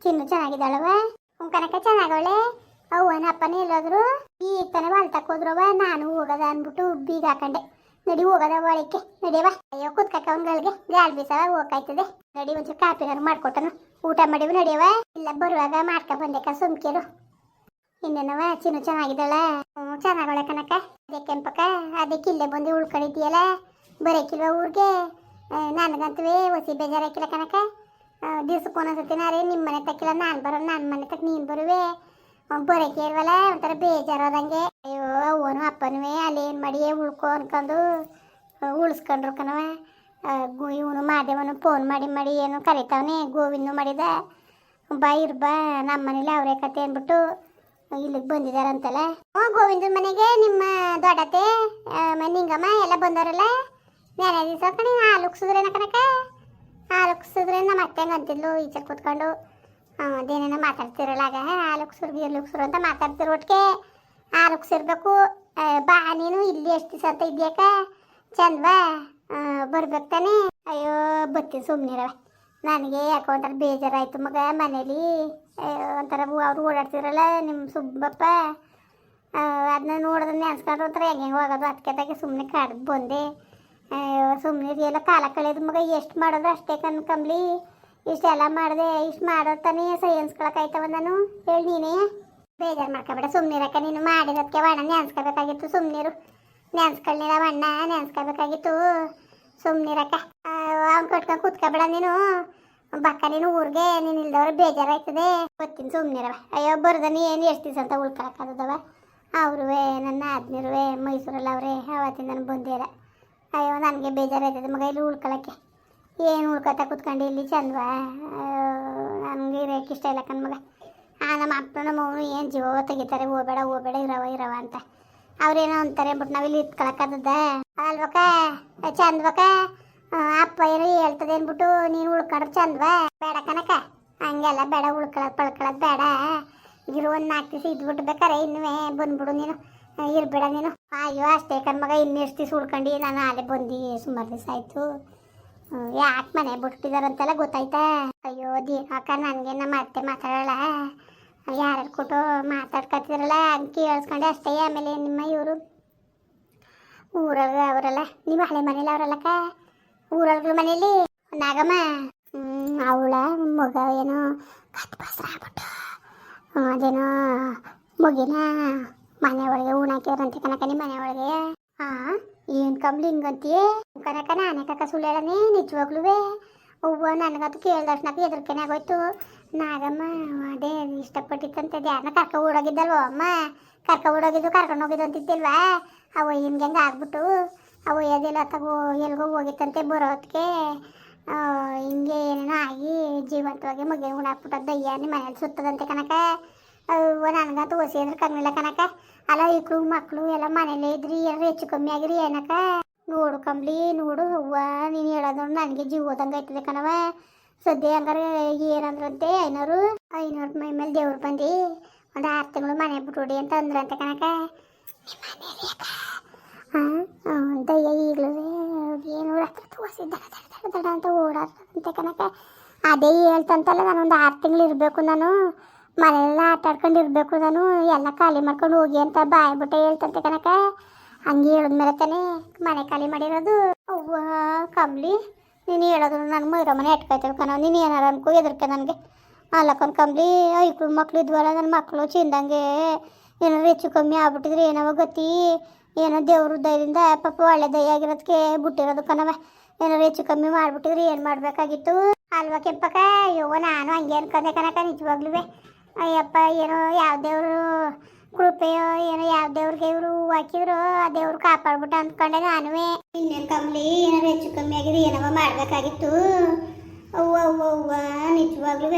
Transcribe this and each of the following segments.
ಚಿನ್ನು ಚೆನ್ನಾಗಿದ್ದಾಳವ ಹ್ಞೂ ಕನಕ ಚೆನ್ನಾಗವಳೆ? ಅವ್ವನ ಅಪ್ಪನೇ ಎಲ್ಲೋದ್ರು ಈ ತನ ಹೊಲ್ತಕ್ ಹೋದ್ರವ ನಾನು ಹೋಗದ ಅನ್ಬಿಟ್ಟು ಬೀಗ ಹಾಕಂಡೆ. ನಡಿ ಹೋಗದ ಒಳಕ್ಕೆ ನಡಿಯವ ಅಯ್ಯೋ, ಕುತ್ಕಕ್ಕ ಅವ್ನ್ಗಳಿಗೆ ಗಾಳಿ ಬೀಸವ ಹೋಗಾಯ್ತದೆ ನಡಿ ಒಂಚೂರು ಕಾಪಿನಾರು ಮಾಡ್ಕೊಟ್ಟನು. ಊಟ ಮಾಡಿವು ನಡಿಯವ ಇಲ್ಲ, ಬರುವಾಗ ಮಾಡ್ಕ ಬಂದೆಕ ಸುಮ್ಕಿರು. ಇನ್ನೇನವ ಚಿನ್ನು ಚೆನ್ನಾಗಿದ್ದಾಳ? ಹ್ಞೂ ಚೆನ್ನಾಗವಳೆ ಕನಕ ಅದೇ ಕೆಂಪಕ್ಕ ಅದಕ್ಕೆ ಇಲ್ಲೇ ಬಂದು ಉಳ್ಕೊಂಡಿದ್ದೀಯಲ್ಲ? ಬರೋಕಿಲ್ವ ಊರಿಗೆ? ನನಗಂತವೇ ಹೊಸಿ ಬೇಜಾರಾಕಿಲ್ಲ ಕನಕ ದಿವ್ಸಕ್ಕೆ ಒಂದೊಂದ್ಸತಿ ರೀ ನಿಮ್ಮ ಮನೆ ತಕ್ಕಿಲ್ಲ, ನಾನು ಬರೋ ನನ್ನ ಮನೆ ತಕ್ಕ ನೀನು ಬರುವೆ. ಬರೋಕೆ ಇಲ್ವಲ್ಲ ಒಂಥರ ಬೇಜಾರಾದಂಗೆ. ಅಯ್ಯೋ ಅವನು ಅಪ್ಪನವೇ, ಅಲ್ಲಿ ಏನು ಮಾಡಿ ಉಳ್ಕೊ ಅನ್ಕೊಂಡು ಉಳಿಸ್ಕೊಂಡ್ರು ಕಣವ ಇವನು ಮಾದೇವನು ಫೋನ್ ಮಾಡಿ ಮಾಡಿ ಏನು ಕರಿತಾವನೆ ಗೋವಿಂದು ಮಾಡಿದ. ಬಾ, ಇರ್ ಬಾ ನಮ್ಮ ಮನೇಲಿ ಅವರೇ ಕತೆ ಅಂದ್ಬಿಟ್ಟು ಇಲ್ಲಿಗೆ ಬಂದಿದಾರಂತಲ್ಲ. ಹ್ಞೂ, ಗೋವಿಂದನ ಮನೆಗೆ ನಿಮ್ಮ ದೊಡ್ಡತೆ ನಿಂಗಮ್ಮ ಎಲ್ಲ ಬಂದವರಲ್ಲ? ನೆನೆ ದಿವಸ ಕಣಿ, ಹಾಲು ಉಕ್ಸಿದ್ರೇನ ಕನಕ ಹಾಲು ಉಕ್ಸಿದ್ರೆ ನಮ್ಮ ಅತ್ತೆ ಹಂಗೆ ಅಂತಿದ್ಲು ಈಚೆ ಕೂತ್ಕೊಂಡು ಅದೇನೇನು ಮಾತಾಡ್ತಿರಲ್ಲ ಆಗ ಹಾಲು ಉಕ್ಸುರು ಅಂತ ಮಾತಾಡ್ತಿರೋ ಒಟ್ಟಿಗೆ ಹಾಲು ಉಕ್ಸಿರ್ಬೇಕು ಬಾ, ನೀನು ಇಲ್ಲಿ ಎಷ್ಟು ದಿವಸ ಅಂತ ಇದ್ಯಾಕ ಚಂದ್ವಾ ಬರ್ಬೇಕು ತಾನೆ. ಅಯ್ಯೋ, ಬರ್ತೀನಿ ಸುಮ್ಮನಿರವ ನನಗೆ ಯಾಕೋ ಒಂಥರ ಬೇಜಾರಾಯ್ತು ಮಗ ಮನೇಲಿ. ಒಂಥರ ಅವರು ಓಡಾಡ್ತಿರಲ್ಲ ನಿಮ್ಮ ಸುಬ್ಬಪ್ಪ. ಅದನ್ನ ನೋಡಿದ್ರೆ ನೆನ್ಸ್ಕೊಂಡ್ರೆ ಒಂಥರ ಹೆಂಗೆ ಹೋಗೋದು. ಅದಕ್ಕೆ ಸುಮ್ಮನೆ ಕಾಡ್ದು ಬಂದೆ. ಸುಮ್ಮನೆ ಎಲ್ಲ ಕಾಲ ಕಳೆಯೋದು ಮಗ, ಎಷ್ಟು ಮಾಡೋದು ಅಷ್ಟೇ ಕನ್ಕಂಬ್ಲಿ ಇಷ್ಟೆಲ್ಲ ಮಾಡಿದೆ, ಇಷ್ಟು ಮಾಡೋ ತಾನೇ ಸೈನ್ಸ್ಕೊಳಕಾಯ್ತವ ನಾನು. ಹೇಳಿ ನೀನೇ. ಬೇಜಾರು ಮಾಡ್ಕೊಬೇಡ ಸುಮ್ಮನಿರಕ್ಕ ನೀನು ಮಾಡಿರೋದಕ್ಕೆ ಅಣ್ಣ ನೆನ್ಸ್ಕೋಬೇಕಾಗಿತ್ತು ಸುಮ್ಮನಿರು ನೆನ್ಸ್ಕೊಳ್ಳಿಲ್ಲ ಅಣ್ಣ ನೆನ್ಸ್ಕೋಬೇಕಾಗಿತ್ತು. ಸುಮ್ಮನಿರಕ್ಕ ಅವ್ನು ಕಟ್ಕೊಂಡು ಕೂತ್ಕೊಬೇಡ ನೀನು. ಬಕ್ಕ, ನೀನು ಊರಿಗೆ, ನೀನು ಇಲ್ದವ್ರು ಬೇಜಾರಾಯ್ತದೆ ಗೊತ್ತೀನಿ ಸುಮ್ಮನಿರವ ಅಯ್ಯೋ, ಬರ್ದನಿ ಏನು ಎಷ್ಟು ದಿವಸ ಅಂತ ಉಳ್ಕೊಳಕ್ಕಾಗದವ ಅವ್ರುವೆ, ನನ್ನ ಆದ್ಮಿರುವೆ ಮೈಸೂರಲ್ಲಿ ಅವರೇ ಅವತ್ತಿಂದ ನಾನು ಬಂದೇ ಇಲ್ಲ. ಅಯ್ಯೋ, ನನಗೆ ಬೇಜಾರಾಯ್ತದೆ ಮಗ, ಇಲ್ಲಿ ಉಳ್ಕೊಳಕ್ಕೆ. ಏನು ಉಳ್ಕೊತ ಕೂತ್ಕೊಂಡು ಇಲ್ಲಿ ಚಂದ್ವಾ? ನನಗೆ ಇರೋಕೆ ಇಷ್ಟ ಇಲ್ಲ ಕಣ್ಮಗ ಆ, ನಮ್ಮ ಅಪ್ಪ, ನಮ್ಮ ಏನು ಜೀವ ತೆಗಿತಾರೆ, ಹೋಗ್ಬೇಡ ಹೋಗ್ಬೇಡ ಇರವ ಇರವ ಅಂತ. ಅವ್ರೇನೋ ಅಂತಾರೆ, ಬಟ್ ನಾವಿಲ್ಲಿ ಇತ್ಕೊಳಕ್ಕಾದದ ಅಲ್ವಕ ಚಂದ್ವಕ ಅಪ್ಪ ಏನೋ ಹೇಳ್ತದೆ ಅಂದ್ಬಿಟ್ಟು ನೀನು ಉಳ್ಕೊಂಡ್ರೆ ಚಂದ್ವಾ. ಬೇಡ ಕನಕ ಹಂಗೆಲ್ಲ ಬೇಡ ಉಳ್ಕೊಳಕ್ ಪಳ್ಕೊಳಕ್ ಬೇಡ. ಇರು ಒಂದು ನಾಲ್ಕು ದಿವಸ ಇದ್ಬಿಟ್ಟು ಬೇಕಾರೆ ಇನ್ನುವೇ ಬಂದ್ಬಿಡು ನೀನು. ಇರ್ಬೇಡ ನೀನು. ಅಯ್ಯೋ, ಅಷ್ಟೇ ಕಣ್ಮಗ ಮಗ, ಇನ್ನೆಷ್ಟು ದಿವಸ ಉಳ್ಕೊಂಡು? ನಾನು ಅಲ್ಲೇ ಬಂದು ಸುಮಾರು ದಿವಸ ಆಯಿತು. ಯಾಕೆ ಮನೆ ಬಿಟ್ಟಿದಾರಂತೆಲ್ಲ ಗೊತ್ತಾಯ್ತಾ? ಅಯ್ಯೋ, ದೀಪಾಕ ನನಗೆ ನಮ್ಮ ಅತ್ತೆ ಮಾತಾಡಲ್ಲ. ಯಾರು ಕೊಟ್ಟು ಮಾತಾಡ್ಕತ್ತಿದ್ರಲ್ಲ? ಹಂಗೆ ಕೇಳಿಸ್ಕೊಂಡೆ ಅಷ್ಟೇ, ಆಮೇಲೆ ನಿಮ್ಮ ಇವರು? ಊರಲ್ಲಿ ಅವರಲ್ಲ? ನಿಮ್ಮ ಹಳೆ ಮನೇಲಿ ಅವರಲ್ಲಕ್ಕ? ಊರವ್ರ ಮನೇಲಿ? ನಾಗಮ್ಮ? ಅವಳ ಮಗ ಏನೋ ಕತ್ ಆಗ್ಬಿಟ್ಟು. ಅದೇನೋ ಮಗಿನ? ಮನೆ ಒಳಗೆ ಹಾಕಿದ್ರಂತೆ ಕನಕ ನಿಮ್ಮ ಮನೆ ಒಳಗೆ ಹಾ ಏನ್ ಕಂಬ್ಲಿ ಹಿಂಗಂತೀಯ ಕನಕ, ನಾನೇ ಕಕ್ಕ ಸುಳ್ಳು ನಿಜವಾಗ್ಲೂ ಅವ್ವ ನನಗದು ಕೇಳ್ದಕ್ಷಣ ಎದುರ್ಕೆನೆ ಆಗೋಯ್ತು. ನಾಗಮ್ಮ, ಅದೇ ಇಷ್ಟಪಟ್ಟಿತ್ತಂತೆ ಯಾರನ್ನ ಕರ್ಕ ಓಡೋಗಿದ್ದಲ್ವ ಅಮ್ಮ? ಕರ್ಕ ಓಡೋಗಿದ್ದು, ಕರ್ಕೊಂಡು ಹೋಗಿದ್ದು ಅಂತಿದ್ದಿಲ್ವಾ? ಅವ ಹಿಂಗೆ ಹಂಗೆ ಆಗ್ಬಿಟ್ಟು. ಅವ ಎದಿಲ್ಲ ತಗೋ, ಎಲ್ಗೋ ಹೋಗಿತ್ತಂತೆ ಬರೋದಕ್ಕೆ ಹಿಂಗೆ ಏನೇನೋ ಆಗಿ ಜೀವಂತವಾಗಿ ಮಗ ಹುಣಾಕ್ಬಿಟ್ಟದ್ದು ಅಯ್ಯ ನಿಮ್ಮ ಮನೇಲಿ ಸುತ್ತದಂತೆ ಕನಕ. ಅವ್ವ ದೋಸೆ ಕಮ್ಮಿಲ್ಲ ಕನಕ ಅಲ್ಲ ಇಕ್ಳು ಮಕ್ಕಳು ಎಲ್ಲ ಮನೇಲೇ ಇದ್ರಿ ಎಲ್ಲ ಹೆಚ್ಚು ಕಮ್ಮಿ ಆಗಿರಿ ಏನಕ ನೋಡು ಕಂಬ್ಲಿ ನೋಡು ಅವ್ವ, ನೀನು ಹೇಳೋದು ನನಗೆ ಜೀವ ಹೋದಂಗೆ ಆಯ್ತದೆ ಕಣವ ಸದ್ಯ ಹಂಗಾರೆ ಏನಂದ್ರಂತೆ ಐನೂರು? ಐನೂರು ಮೈ ಮೇಲೆ ದೇವ್ರು ಬಂದು. ಒಂದು ಆರು ತಿಂಗಳು ಮನೆ ಬಿಟ್ಬಿಡಿ ಅಂತ ಅಂದ್ರಂತೆ ಕನಕ ಹಾಂ ದಯ್ಯ, ಈಗಲೂ ಏನು ತೋರಿಸಿ, ದಡ ದಡ ದಡ ಅಂತ ಓಡಾಡ್ತಂತೆ ಕನಕ ಅದೇ ಹೇಳ್ತಂತಲ್ಲ ನಾನು ಒಂದು ಆರು ತಿಂಗಳು ಇರಬೇಕು ನಾನು. ಮನೆಯೆಲ್ಲ ಆಟ ಆಡ್ಕೊಂಡು ಇರಬೇಕು ನಾನು, ಎಲ್ಲ ಖಾಲಿ ಮಾಡ್ಕೊಂಡು ಹೋಗಿ ಅಂತ ಬಾಯ್ ಬಿಟ್ಟೆ ಹೇಳ್ತಂತೆ ಕನಕ. ಹಂಗೆ ಹೇಳಿದ್ಮೇಲೆ ತಾನೇ ಮನೆ ಖಾಲಿ ಮಾಡಿರೋದು. ಅವ್ವ ಕಂಬ್ಲಿ ನೀನು ಹೇಳೋದು ನನ್ನ ಮೈರೋ ಮನೆ ಇಟ್ಕೊಳ್ತೇವೆ ಕಣ, ನೀನು ಏನಾರ ಅನ್ಕೋ ಎದುರ್ಕೆ ನನಗೆ. ಅಲ್ಲಕ್ಕೊಂದು ಕಂಬ್ಲಿ ಐಕ್ಳು ಮಕ್ಳು ಇದ್ವಲ್ಲ ನನ್ನ ಮಕ್ಕಳು ಚಿಂದಂಗೆ. ಏನಾದ್ರು ಹೆಚ್ಚು ಕಮ್ಮಿ ಆಗ್ಬಿಟ್ಟಿದ್ರೆ ಏನೋ ಗತಿ? ಏನೋ ದೇವ್ರ ದಯದಿಂದ ಪಾಪ ಒಳ್ಳೆ ದಯ ಆಗಿರೋದಕ್ಕೆ ಬಿಟ್ಟಿರೋದು ಕಣವ ಏನಾರು ಹೆಚ್ಚು ಕಮ್ಮಿ ಮಾಡ್ಬಿಟ್ಟಿದ್ರೆ ಏನು ಮಾಡಬೇಕಾಗಿತ್ತು? ಅಲ್ವಾ ಕೆಂಪಕ್ಕ? ಅಯ್ಯೋ, ನಾನು ಹಂಗೆ ಅನ್ಕೊಂಡೆ ಕನಕ ನಿಜವಾಗ್ಲೂ ಅಯ್ಯಪ್ಪ, ಏನೋ ಯಾವ ದೇವರು ಕೃಪೆಯೋ, ಏನೋ ಯಾವ ದೇವ್ರಿಗೆ ಇವರು ಹಾಕಿದ್ರು, ಆ ದೇವ್ರು ಕಾಪಾಡ್ಬಿಟ್ಟು ಅಂದ್ಕೊಂಡೆ ನಾನುವೆ. ಇನ್ನೇನು ಕಮ್ಮಿ ಏನಾರು ಹೆಚ್ಚು ಕಮ್ಮಿ ಆಗಿದೆ ಏನವ ಮಾಡಬೇಕಾಗಿತ್ತು? ಅವ್ವ ಅವ್ವ ಅವ್ವ ನಿಜವಾಗ್ಲೂ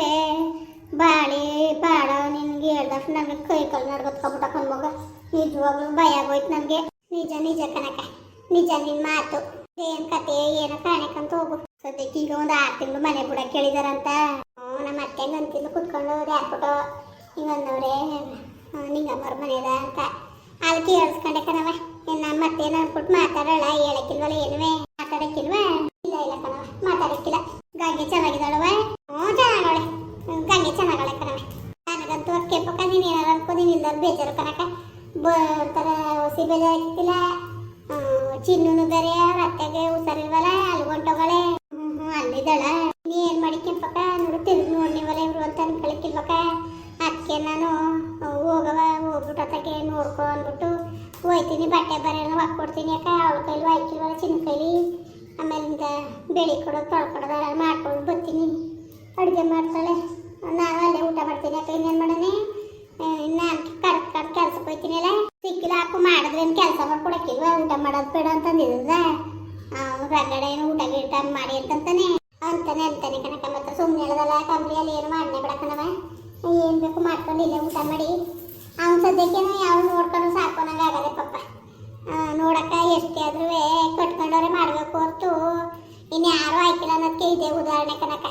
ಬಾಳೆ ಪಾಡ ನಿನ್ಗೆ ಹೇಳ್ದಷ್ಟು ನನಗೆ ಕೈ ಕಾಲು ನಡ್ಕೊತ್ಕೊಬಿಟ್ಟ ಕಣ್ಮಗ ನಿಜವಾಗ್ಲೂ ಭಯ ಆಗೋಯ್ತು ನನಗೆ. ನಿಜ ನಿಜ ಕನಕ ನಿಜ ನಿನ್ನ ಮಾತು. ಏನು ಕತೆ, ಏನೋ ಕಾಣಕಂತ ಹೋಗು. ಸದ್ಯಕ್ಕೆ ಈಗ ಒಂದು ಆರು ತಿಂಗಳು ಮನೆ ಬಿಡ ಕೇಳಿದಾರಂತ. ಹ್ಞೂ, ನಮ್ಮ ಅತ್ತೆ ಅಂತಿದ್ದು ಕುತ್ಕೊಂಡು ಯಾಕ್ಬಿಟ್ಟು ಹಿಂಗಂದವ್ರೆ ನಿಂಗಮ್ಮವ್ರ ಮನೆಯದ ಅಂತ. ಅದಕ್ಕೆ ಹೇಳ್ಸ್ಕೊಂಡೆ ಕಣವ ನಮ್ಮ ಅತ್ತೆ ಅನ್ಬಿಟ್ಟು ಮಾತಾಡೋಣ ಹೇಳಕ್ಕಿಲ್ವಲ್ಲ ಏನುವೆ? ಮಾತಾಡಕ್ಕಿಲ್ವ? ಇಲ್ಲ ಇಲ್ಲ ಕಣವ ಮಾತಾಡಕ್ಕಿಲ್ಲ. ಗಂಗೆ ಚೆನ್ನಾಗಿದ್ದಾಳವ ಹ್ಞೂ ಚೆನ್ನಾಗಳೆ ಗಂಗೆ ಚೆನ್ನಾಗವಳೆ ಇಲ್ಲ ಬೇಜಾರು ಕನಕ ಬರ್ತಾರ ಹೊಸಿ ಬೇಜಾರು ಆಗ್ತಿಲ್ಲ ಚಿನ್ನೂ ಬೇರೆ, ರತ್ತೆಗೆ ಅತ್ತೆಗೆ ಹುಷಾರಿಲ್ವಲ್ಲ ಅಲ್ಲಿ ಹೊಂಟೋಗಳೆ ಅಲ್ಲಿದ್ದಾಳ. ನೀ ಏನ್ ಮಾಡಿ ಪಕ್ಕ? ನೋಡು ತಿರುಗಿ ನೋಡ್ನಿವಲ್ಲ ಇವ್ರು ಅಂತ ಅನ್ಕೊಳಕ್ಕಿಲ್ವಕ್ಕ ಅದಕ್ಕೆ ನಾನು ಹೋಗವ ಹೋಗ್ಬಿಟ್ಟು ಅತ್ತಕ್ಕೆ ನೋಡ್ಕೊ ಅಂದ್ಬಿಟ್ಟು ಹೋಯ್ತೀನಿ. ಬಟ್ಟೆ ಬರೆಯಲ್ಲ ಹಾಕ್ಕೊಡ್ತೀನಿ ಯಾಕೆ ಅವಳ ಕೈಲಿ ಹಾಕಿಲ್ವಲ್ಲ ಚಿನ್ನ ಕೈಲಿ. ಆಮೇಲಿಂದ ಬೆಳಿ ಕೊಡೋದು ತೊಳ್ಕೊಡೋದು ಎಲ್ಲ ಮಾಡ್ಕೊಂಡು ಬರ್ತೀನಿ. ಅಡುಗೆ ಮಾಡ್ತಾಳೆ. ನಾನು ಅಲ್ಲೇ ಊಟ ಮಾಡ್ತೀನಿ ಯಾಕೆ ಇನ್ನೇನು ಮಾಡೋಣ? ನಾನು ಕರೆಕ್ಟ್ ಕೆಲ್ಸಕ್ಕೆ ಹೋಗ್ತೀನಿ ಅಲ್ಲ. ಸಿಕ್ಕಿಲ್ಲ ಹಾಕು ಮಾಡಿದ್ರೆ ಕೆಲಸ ಮಾಡ್ಕೊಡಕ್ಕಿಲ್ವ ಊಟ ಮಾಡೋದು ಬೇಡ ಅಂತಂದಿದ್ದ ಅವ್ನು ರಗಡೆ ಊಟ ಗೀಟ ಮಾಡಿ ಅಂತಂತಾನೆ. ಅಂತಾನೆ ಅಂತಾನೆ ಕಣಕ ಮತ್ತೆ ಸುಮ್ಮನೆ ಹೇಳದಲ್ಲ ಕಂಪ್ನಿಯಲ್ಲಿ ಏನು ಮಾಡನೆ ಬಿಡಕ್ಕನವ ಏನು ಬೇಕು ಮಾಡ್ಕೊಂಡಿಲ್ಲ ಊಟ ಮಾಡಿ. ಅವ್ನು ಸದ್ಯಕ್ಕೆ ಯಾವ ನೋಡ್ಕೊಂಡು ಸಾಕೋನಂಗೆ ಆಗದೆ ಪಪ್ಪ ನೋಡಕ್ಕ ಎಷ್ಟೇ ಆದ್ರೂ ಕಟ್ಕೊಂಡವ್ರೆ ಮಾಡಬೇಕು ಹೊರ್ತು. ಇನ್ನು ಯಾರು ಆಯ್ಕಿಲ್ಲ ಅನ್ನೋದಕ್ಕೆ ಇದೆ ಉದಾಹರಣೆ ಕನಕ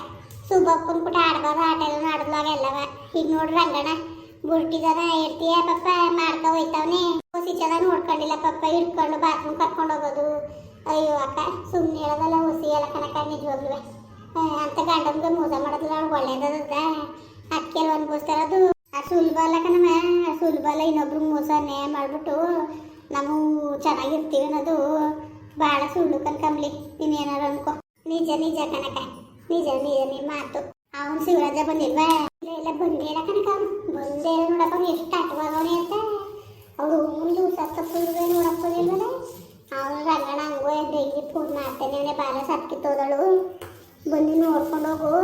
ಸುಬ್ಬಪ್ಪನ ಪುಟ ಆಡ್ಬೋದು ಆಟ ಎಲ್ಲ ಆಡದ್ಲಾಗ ಎಲ್ಲವ ಈಗ ನೋಡ್ರಿ ರಂಗಣ ಬುರ್ಟಿದಾರ ಇರ್ತೀಯ ಪಪ್ಪ ಮಾಡ್ಕೊ ಹೋಯ್ತವನೆ. ಹೊಸಿ ಚೆನ್ನಾಗಿ ನೋಡ್ಕೊಂಡಿಲ್ಲ ಪಪ್ಪ ಹಿಡ್ಕೊಂಡು ಬಾತ್ರೂಮ್ ಕರ್ಕೊಂಡು ಹೋಗೋದು ಅಯ್ಯೋ ಅಕ್ಕ ಸುಮ್ಮನೆ ಹೇಳೋದಲ್ಲ ಹೊಸಿ ಎಲ್ಲ ಅಂತ ಗಂಡನ್ಗೆ ಮೋಸ ಮಾಡೋದಿಲ್ಲ ಅವ್ಳು ಒಳ್ಳೇದದ ಅದಕ್ಕೆ ಅನ್ಭವಿಸ್ತಾರದು ಆ ಸುಲಭ ಅಲ್ಲ ಇನ್ನೊಬ್ರು ಸುಲಭ ಅಲ್ಲ ಇನ್ನೊಬ್ರು ಮೋಸನೇ ಮಾಡಿಬಿಟ್ಟು ನಾವು ಚೆನ್ನಾಗಿರ್ತೀವಿ ಅನ್ನೋದು ಭಾಳ ಸುಳ್ಳು ಕನ್ಕಂಬ್ಲಿ ನೀನೇನಾರು ಅನ್ಕೋ. ನಿಜ ನಿಜ ಕನಕ ನಿಜ ನಿಜ ನಿಮ್ಮ ಮಾತು. ಅವನು ಶಿವರಾಜ ಬಂದಿಲ್ವಾ? ಇಲ್ಲ ಇಲ್ಲ, ಬಂದಿಲ್ಲ ಕನಕ ಬಂದೇ ನೋಡಪ್ಪ ಎಷ್ಟು ಆಟವಾಗವನೆ ಅಂತ. ಅವಳು ಒಂದು ಸತ್ತಪ್ಪುರ್ಗೆ ನೋಡಪ್ಪ ಬಂದಿಲ್ವಲ್ಲ ಅವನು ರಂಗಣ ಹಂಗೂ ಡೈಲಿ ಫೋನ್ ಮಾಡ್ತೇನೆ ಅವನೇ ಬಾಲ ಸತ್ಕಿತ್ತೋದಳು ಬಂದು ನೋಡ್ಕೊಂಡು ಹೋಗು.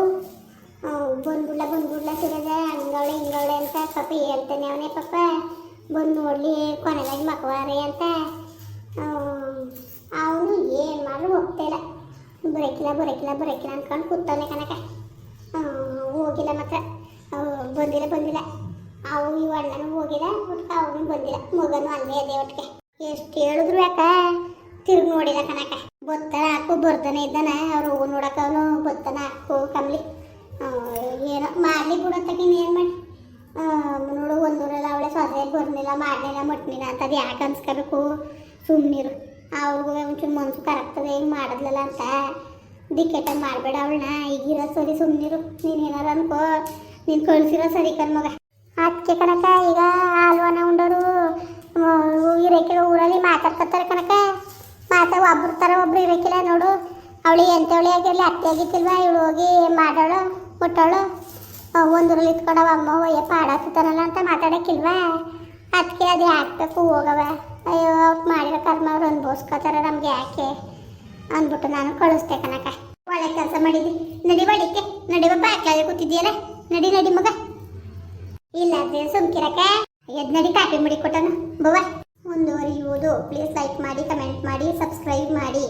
ಬಂದ್ಬಿಡ್ಲ ಬಂದ್ಬಿಡ್ಲ ಸಿಗದ ಹಂಗವಳೆ ಹಿಂಗವಳೆ ಅಂತ ಪಾಪ ಹೇಳ್ತಾನೆ ಅವನೇ ಪಾಪ. ಬಂದು ನೋಡಲಿ ಕೊನೆಗಾಗಿ ಮಕ್ವಾರಿ ಅಂತ. ಅವನು ಏನು ಮಾಡಲು ಹೋಗ್ತಾ ಇಲ್ಲ. ಬರಕಿಲ್ಲ ಬರಕಿಲ್ಲ ಬರಕಿಲ್ಲ ಅನ್ಕೊಂಡು ಕೂತವನೆ ಕನಕ ಹೋಗಿಲ್ಲ ಮಾತ್ರ. ಬಂದಿಲ್ಲ ಬಂದಿಲ್ಲ. ಅವು ಇವು ಹೋಗಿಲ್ಲ ಒಟ್ಟು ಅವನು ಬಂದಿಲ್ಲ. ಮಗನು ಅಲ್ಲೇ ಅದೇ ಒಟ್ಟಿಗೆ ಎಷ್ಟು ಹೇಳಿದ್ರು ಯಾಕ? ತಿರುಗಿ ನೋಡಿದ ಕಣಕ ಬತ್ತಾನ ಹಾಕು ಬರ್ತಾನೆ ಇದ್ದಾನೆ, ಅವ್ರು ಹೂ ನೋಡಕ್ಕೆ ಅವನು ಬತ್ತಾನ ಹಾಕು, ಕಮ್ಲಿ. ಏನೋ ಮಾಡಲಿ ಬಿಡತ್ತಕ್ಕೆ ಏನು ಮಾಡಿ ನೋಡು, ಒಂದೂರಲ್ಲ ಅವಳೆ ಸೊಸೆಯಲ್ಲಿ ಬರ್ನಿಲ್ಲ ಮಾಡಲಿಲ್ಲ, ಮಟ್ನಿಲ್ಲ ಅಂತ ಅದು ಯಾಕೆ ಅನ್ಸ್ಕೋಬೇಕು? ಸುಮ್ಮನಿರು ಅವ್ರಿಗೂ ಒಂಚೂರು ಮನ್ಸು ಕರಗ್ತದೆ ಹಿಂಗೆ ಮಾಡಿದ್ಲಲ್ಲ ಅಂತ. ದಿಕ್ಕೆಟ ಮಾಡಬೇಡ ಅವಳನ್ನ ಈಗಿರೋ ಸರಿ ಸುಮ್ಮನಿರು ನೀನು ಏನಾರು ಅನ್ಕೋ. ನೀನು ಕಳ್ಸಿರೋ ಸರಿ ಕಣ್ಮಗ ಅದಕ್ಕೆ ಕಣಕ ಈಗ ಹಾಲ್ವನ ಉಂಡೋರು ಇರಕ್ಕಿಲ್ಲ ಊರಲ್ಲಿ ಮಾತಾಡ್ಕೊತಾರೆ ಕಣಕ ಮಾತಾ ಒಬ್ರು ಥರ ಒಬ್ರು ಇರಕ್ಕಿಲ್ಲ ನೋಡು. ಅವಳಿಗೆ ಎಂಥವಳಿ ಆಗಿರಲಿ, ಅತ್ತೆ ಇವಳು ಹೋಗಿ ಮಾಡೋಳು ಮುಟ್ಟೋಳು. ಒಂದ್ರಲ್ಲಿ ಇತ್ಕೊಂಡವ, ಅಮ್ಮ ಒಯ್ಯ ಪಾಡಾಗ್ತಾನಲ್ಲ ಅಂತ ಮಾತಾಡೋಕ್ಕಿಲ್ವಾ? ಅದಕ್ಕೆ ಅದು ಹಾಕ್ಬೇಕು ಹೋಗವ ಅಯ್ಯೋ ಅವ್ರು ಮಾಡಿರೋ ಕರ್ಮ ಅವ್ರು ಅನ್ಭವಿಸ್ಕೋತಾರೆ ನಮ್ಗೆ ಯಾಕೆ? ಅಂದ್ಬಿಟ್ಟು ನಾನು ಕಳಿಸ್ತೆ ಕನಕ ಒಳ್ಳೆ ಕೆಲಸ ಮಾಡಿದ್ವಿ ನಡಿ ಬಡಿಕೆ ನಡಿವ ಬಾಕ್ಲಾಗೆ ಕೂತಿದ್ಯಲ್ಲ ನಡಿ ನಡಿ ಮಗ. ಇಲ್ಲ ಅದೇ ಸುಮ್ಕಿರಕ ಎದ್ ನಡಿ ಕಾಫಿ ಮಾಡಿ ಕೊಟ್ಟನು. ಬವ್ವ ಮುಂದುವರಿಯುವುದು. ಪ್ಲೀಸ್ ಲೈಕ್ ಮಾಡಿ ಕಮೆಂಟ್ ಮಾಡಿ ಸಬ್ಸ್ಕ್ರೈಬ್ ಮಾಡಿ.